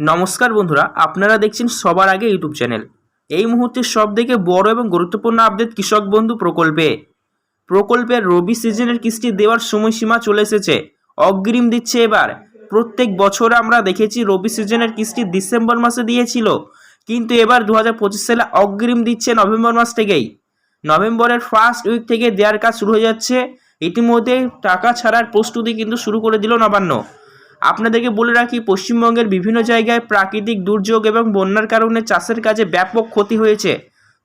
নমস্কার বন্ধুরা, আপনারা দেখছেন সবার আগে ইউটিউব চ্যানেল। এই মুহূর্তে সব থেকে বড় এবং গুরুত্বপূর্ণ আপডেট কৃষক বন্ধু প্রকল্পে। প্রকল্পের রবি সিজনের কিস্তি দেওয়ার সময়সীমা চলে এসেছে। অগ্রিম দিচ্ছে এবার। প্রত্যেক বছর আমরা দেখেছি রবি সিজনের কিস্তি ডিসেম্বর মাসে দিয়েছিল, কিন্তু এবার দু হাজার পঁচিশ সালে অগ্রিম দিচ্ছে নভেম্বর মাস থেকেই। নভেম্বরের ফার্স্ট উইক থেকে দেওয়ার কাজ শুরু হয়ে যাচ্ছে। ইতিমধ্যে টাকা ছাড়ার প্রস্তুতি কিন্তু শুরু করে দিল নবান্ন। আপনাদেরকে বলে রাখি, পশ্চিমবঙ্গের বিভিন্ন জায়গায় প্রাকৃতিক দুর্যোগ এবং বন্যার কারণে চাষের কাজে ব্যাপক ক্ষতি হয়েছে।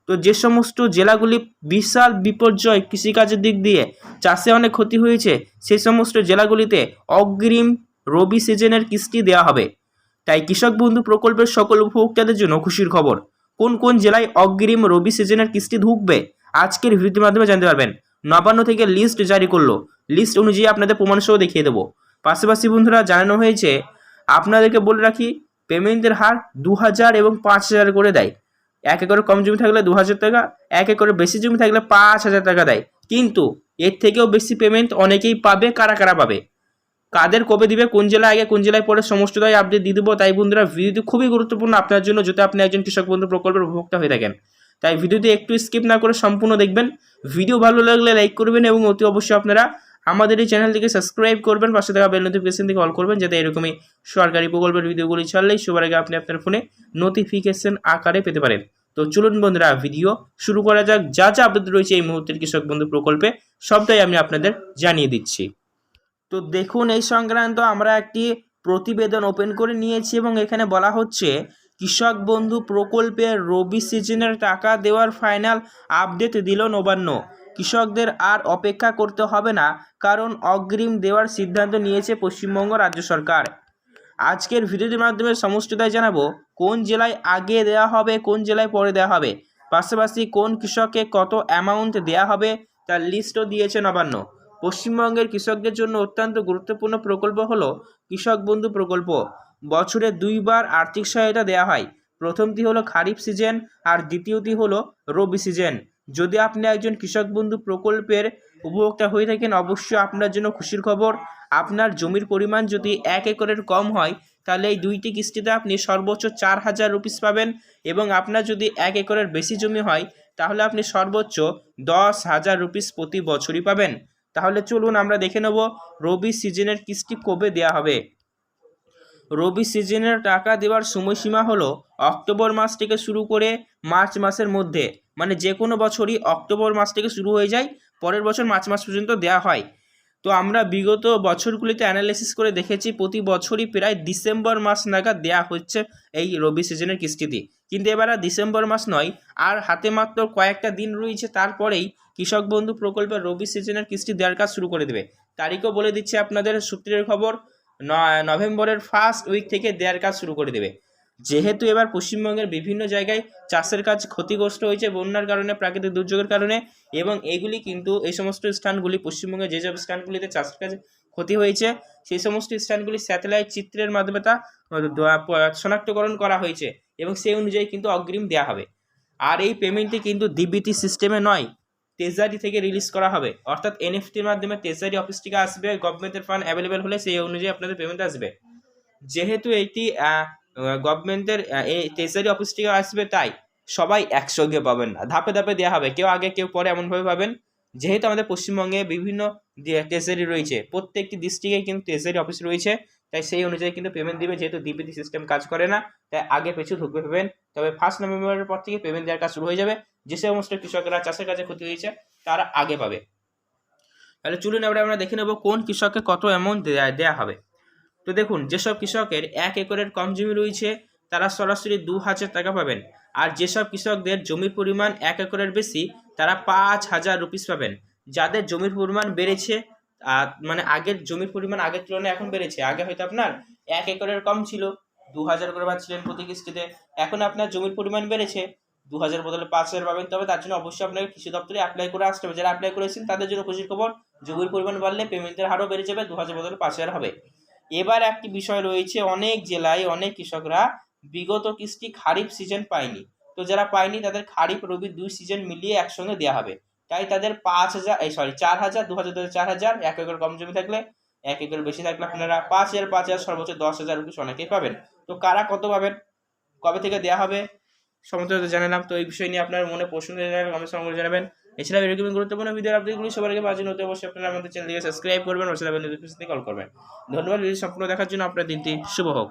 তো যে সমস্ত জেলাগুলি বিশাল বিপর্যয় কৃষিকাজের দিক দিয়ে চাষে অনেক ক্ষতি হয়েছে, সেই সমস্ত জেলাগুলিতে অগ্রিম রবি সিজনের কিস্তি দেওয়া হবে। তাই কৃষক বন্ধু প্রকল্পের সকল উপভোক্তাদের জন্য খুশির খবর, কোন কোন জেলায় অগ্রিম রবি সিজনের কিস্তি ঢুকবে আজকের ভিডিওর মাধ্যমে জানতে পারবেন। নবান্ন থেকে লিস্ট জারি করল। লিস্ট অনুযায়ী আপনাদের প্রমাণ সহ দেখিয়ে দেবো। পাশাপাশি বন্ধুরা জানানো হয়েছে, আপনাদেরকে বলে রাখি, পেমেন্টের হার দু হাজার এবং পাঁচ হাজার করে দেয়। এক একরের কম জমি থাকলে দু হাজার টাকা, এক একরের বেশি জমি থাকলে পাঁচ হাজার টাকা দেয়। কিন্তু এর থেকেও বেশি পেমেন্ট অনেকেই পাবে, কারা কারা পাবে? কাদের কবে দিবে, কোন জেলায় আগে, কোন জেলায় পরে সমস্তটাই আপডেট দিয়ে দেবো। তাই বন্ধুরা, ভিডিওটি খুবই গুরুত্বপূর্ণ আপনার জন্য যদি আপনি একজন কৃষক বন্ধু প্রকল্পের উপভোক্তা হয়ে থাকেন। তাই ভিডিওটি একটু স্কিপ না করে সম্পূর্ণ দেখবেন। ভিডিও ভালো লাগলে লাইক করবেন এবং অতি অবশ্যই আপনারা আমাদের এই চ্যানেলটিকে সাবস্ক্রাইব করবেন, পাশে থাকা বেল নোটিফিকেশন থেকে অল করবেন, যাতে এরকমই সরকারি প্রকল্পের ভিডিওগুলি ছাড়লেই সবার আগে আপনি আপনার ফোনে নোটিফিকেশন আকারে পেতে পারেন। তো চলুন বন্ধুরা ভিডিও শুরু করা যাক। যা যা আপডেট রয়েছে এই মুহূর্তের কৃষক বন্ধু প্রকল্পে, সবটাই আমি আপনাদের জানিয়ে দিচ্ছি। তো দেখুন, এই সংক্রান্ত আমরা একটি প্রতিবেদন ওপেন করে নিয়েছি এবং এখানে বলা হচ্ছে, কৃষক বন্ধু প্রকল্পের রবি সিজনের টাকা দেওয়ার ফাইনাল আপডেট দিল নবান্ন। কৃষকদের আর অপেক্ষা করতে হবে না, কারণ অগ্রিম দেওয়ার সিদ্ধান্ত নিয়েছে পশ্চিমবঙ্গ রাজ্য সরকার। আজকের ভিডিওটির মাধ্যমে সমস্তটাই জানাব, কোন জেলায় আগে দেওয়া হবে, কোন জেলায় পরে দেওয়া হবে, পাশাপাশি কোন কৃষককে কত অ্যামাউন্ট দেওয়া হবে, তার লিস্টও দিয়েছে নবান্ন। পশ্চিমবঙ্গের কৃষকদের জন্য অত্যন্ত গুরুত্বপূর্ণ প্রকল্প হলো কৃষক বন্ধু প্রকল্প। বছরে দুইবার আর্থিক সহায়তা দেওয়া হয়। প্রথমটি হলো খারিফ সিজন, আর দ্বিতীয়টি হলো রবি সিজন। যদি আপনি একজন কৃষক বন্ধু প্রকল্পের উপভোক্তা হয়ে থাকেন, অবশ্যই আপনার জন্য খুশির খবর। আপনার জমির পরিমাণ যদি এক একরের কম হয়, তাহলে এই দুইটি কিস্তিতে আপনি সর্বোচ্চ চার হাজার রুপিস পাবেন এবং আপনার যদি এক একরের বেশি জমি হয়, তাহলে আপনি সর্বোচ্চ দশ হাজার রুপিস প্রতি বছরই পাবেন। তাহলে চলুন আমরা দেখে নেব, রবি সিজনের কিস্তি কবে দেওয়া হবে। রবি সিজনের টাকা দেওয়ার সময়সীমা হলো অক্টোবর মাস থেকে শুরু করে মার্চ মাসের মধ্যে। মানে যে কোনো বছরই অক্টোবর মাস থেকে শুরু হয়ে যায়, পরের বছর মার্চ মাস পর্যন্ত দেওয়া হয়। তো আমরা বিগত বছরগুলিতে অ্যানালাইসিস করে দেখেছি, প্রতি বছরই প্রায় ডিসেম্বর মাস নাগাদ দেওয়া হচ্ছে এই রবি সিজনের কিস্তিতে কিন্তু এবার আর ডিসেম্বর মাস নয়, আর হাতে মাত্র কয়েকটা দিন রয়েছে, তারপরেই কৃষক বন্ধু প্রকল্পের রবি সিজনের কিস্তি দেওয়ার কাজ শুরু করে দেবে। তারিখও বলে দিচ্ছে আপনাদের সূত্রের খবর নভেম্বরের ফার্স্ট উইক থেকে দেওয়ার কাজ শুরু করে দেবে। যেহেতু এবার পশ্চিমবঙ্গের বিভিন্ন জায়গায় চাষের কাজ ক্ষতিগ্রস্ত হয়েছে বন্যার কারণে, প্রাকৃতিক দুর্যোগের কারণে, এবং এইগুলি কিন্তু এই সমস্ত স্থানগুলি পশ্চিমবঙ্গের যেসব স্থানগুলিতে চাষের কাজ ক্ষতি হয়েছে, সেই সমস্ত স্থানগুলি স্যাটেলাইট চিত্রের মাধ্যমে তা শনাক্তকরণ করা হয়েছে, এবং সেই অনুযায়ী কিন্তু অগ্রিম দেওয়া হবে। আর এই পেমেন্টটি কিন্তু ডিবিটি সিস্টেমে নয় ট্রেজারি থেকে রিলিজ করা হবে। অর্থাৎ এনএফটির মাধ্যমে ট্রেজারি অফিস থেকে আসবে গভর্নমেন্টের ফান্ড অ্যাভেলেবেল হলে সেই অনুযায়ী আপনাদের পেমেন্ট আসবে। যেহেতু এটি গভর্নমেন্টের এই ট্রেজারি অফিস থেকে আসবে তাই সবাই একসঙ্গে পাবেন না। ধাপে ধাপে দেওয়া হবে। কেউ আগে, কেউ পরে এমনভাবে পাবেন। যেহেতু আমাদের পশ্চিমবঙ্গে বিভিন্ন ট্রেজারি রয়েছে, প্রত্যেকটি ডিস্ট্রিক্টে কিন্তু ট্রেজারি অফিস রয়েছে। তাই সেই অনুযায়ী কিন্তু পেমেন্ট দিবে, যেহেতু ডিপিটি সিস্টেম কাজ করে না, তাই আগে পেছু ঢুকবে পেমেন্ট তবে ফার্স্ট নভেম্বরের পর থেকে পেমেন্ট দেওয়ার কাজ শুরু হয়ে যাবে। যে সমস্ত কৃষকরা চাষের কাজে ক্ষতি হয়েছে, তারা আগে পাবে। তাহলে চলুন এবারে আমরা দেখে নেব কোন কৃষককে কত অ্যামাউন্ট দেওয়া হবে। তো দেখুন, যেসব কৃষকের এক একরের কম জমি রয়েছে, তারা সরাসরি দু হাজার টাকা পাবেন। আর যেসব কৃষকদের জমির পরিমাণ এক একরের বেশি, তারা পাঁচ হাজার রুপিস পাবেন। যাদের জমির পরিমাণ বেড়েছে মানে আগের জমির পরিমাণ আগের তুলনায় এখন বেড়েছে। আগে হয়তো আপনার এক একরের কম ছিল দু হাজার করে পাচ্ছিলেন প্রতি কিস্তিতে। এখন আপনার জমির পরিমাণ বেড়েছে দু হাজার বদলে পাঁচ হাজার পাবেন। তবে তার জন্য অবশ্যই আপনাকে কৃষি দপ্তরে অ্যাপ্লাই করে আসতে হবে। যারা অ্যাপ্লাই করেছেন, তাদের জন্য খুশির খবর, জমির পরিমাণ বাড়লে পেমেন্টের হারও বেড়ে যাবে দু হাজার বদলে পাঁচ হাজার হবে। এবার একটি বিষয় রয়েছে, অনেক জেলায় অনেক কৃষকরা বিগত কিস্তি খারিফ সিজন পায়নি। তো যারা পায়নি, তাদের খারিফ রবি দুই সিজন মিলিয়ে একসঙ্গে দেওয়া হবে। তাই তাদের পাঁচ হাজার, এই সরি চার হাজার, দু হাজার চার হাজার, এক একর কম জমি থাকলে এক একর বেশি থাকলে আপনারা পাঁচ হাজার পাঁচ হাজার, সর্বোচ্চ দশ হাজার রুপিস অনেকেই পাবেন। তো কারা কত পাবেন? কবে থেকে দেওয়া হবে? সমস্ত জানালাম তো এই বিষয় নিয়ে আপনার মনে প্রশ্ন জানাবেন কমেন্ট জানাবেন। এছাড়া এরকম গুরুত্বপূর্ণ ভিডিওর আপডেটগুলি সবার আগে বাজে হতে অবশ্যই আপনারা আমাদের চ্যানেলটিকে সাবস্ক্রাইব করবেন সেটা নোটিফিকেশন কল করবেন। ধন্যবাদ ভিডিও সম্পূর্ণ দেখার জন্য আপনার দিনটি শুভ হোক।